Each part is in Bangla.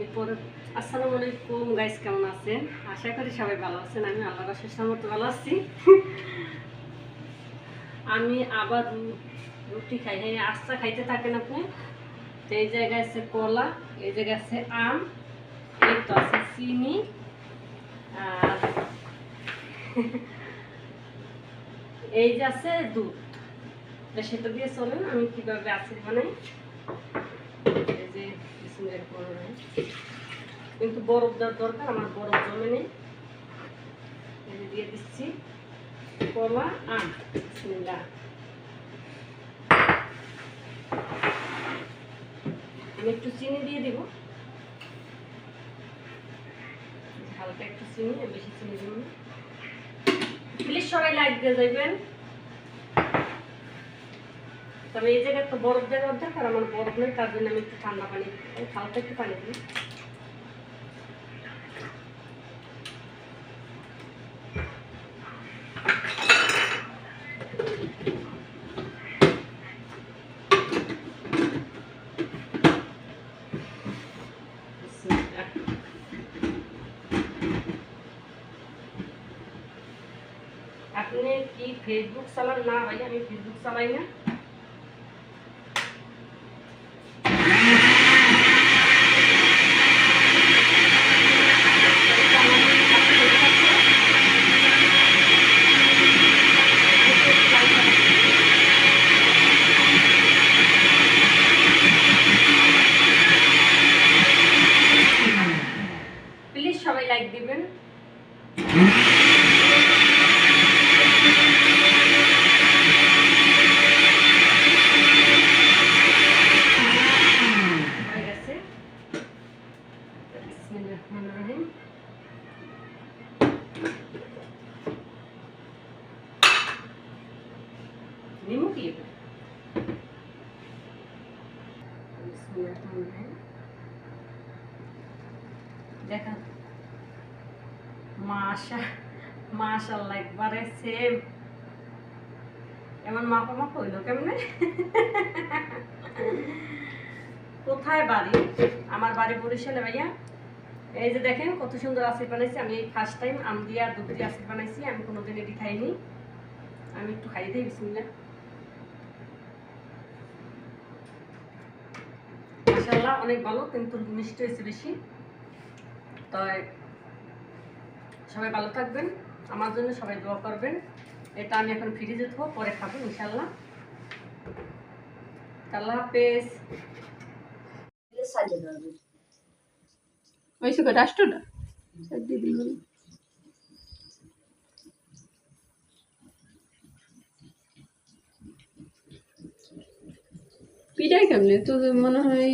আমি পরে আসসালামু আলাইকুম গাইস কেমন আছেন? আশা করি সবাই ভালো আছেন। আমি আল্লাহ শেষের মতো ভালো আছি। আমি আবার রুটি খাই। হ্যাঁ আস্তা খাইতে থাকেন আপনি? তো এই জায়গায় আছে কলা, এই জায়গায় আছে আম, এই তো আছে চিনি, আর এই যে আছে দুধ। সেটা দিয়ে চলেন আমি কীভাবে আচার বানাই? বিসমিল্লাহির রহমানির রহিম। কিন্তু বরফ দরকার, আমার বরফ জমে নেই। দিয়ে দিচ্ছি কলা আম। বিসমিল্লাহ। আমি একটু চিনি দিয়ে দিব। হালকা একটু চিনি, বেশি চিনি দিব প্লিজ সবাই লাইক দিয়ে যাইবেন। তবে এই জায়গায় তো বরফ দেওয়ার দরকার আমার বরফ নেই, তার জন্য আমি একটু ঠান্ডা পানি এই হালকা একটু পানি দিই বিসমিল্লাহ। আপনি কি ফেসবুক চালান? না ভাই, আমি ফেসবুক চালাই না। রহমানির রহিম দেখা কোথায় বাড়ি? আমার বাড়ি বরিশালে, ভাইয়া। এই যে দেখেন, কত সুন্দর আশির বানাইছি। আমি ফার্স্ট টাইম আম দিয়ে আর দুধ দিয়ে আশির বানাইছি। আমি কোনোদিন এটি খাইনি। আমি একটু খাই দিই বিসমিল্লা মাসাল্লাহ অনেক ভালো কিন্তু মিষ্টি হয়েছে বেশি। তো সবাই ভালো থাকবেন আমার জন্য সবাই দোয়া করবেন। এটা আমি এখন ফ্রিজে থাকব পরে খাব ইনশাল্লাহ আল্লাহ হাফেজ। ওইসে কটা আষ্টটা পিঠাই কেমনে তোদের মনে হয়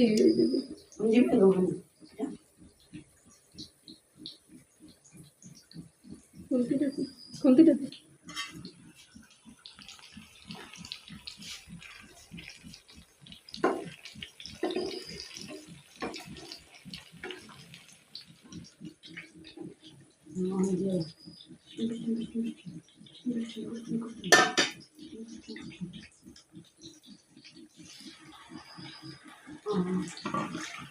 কোন পিঠা Thank you. Mm-hmm.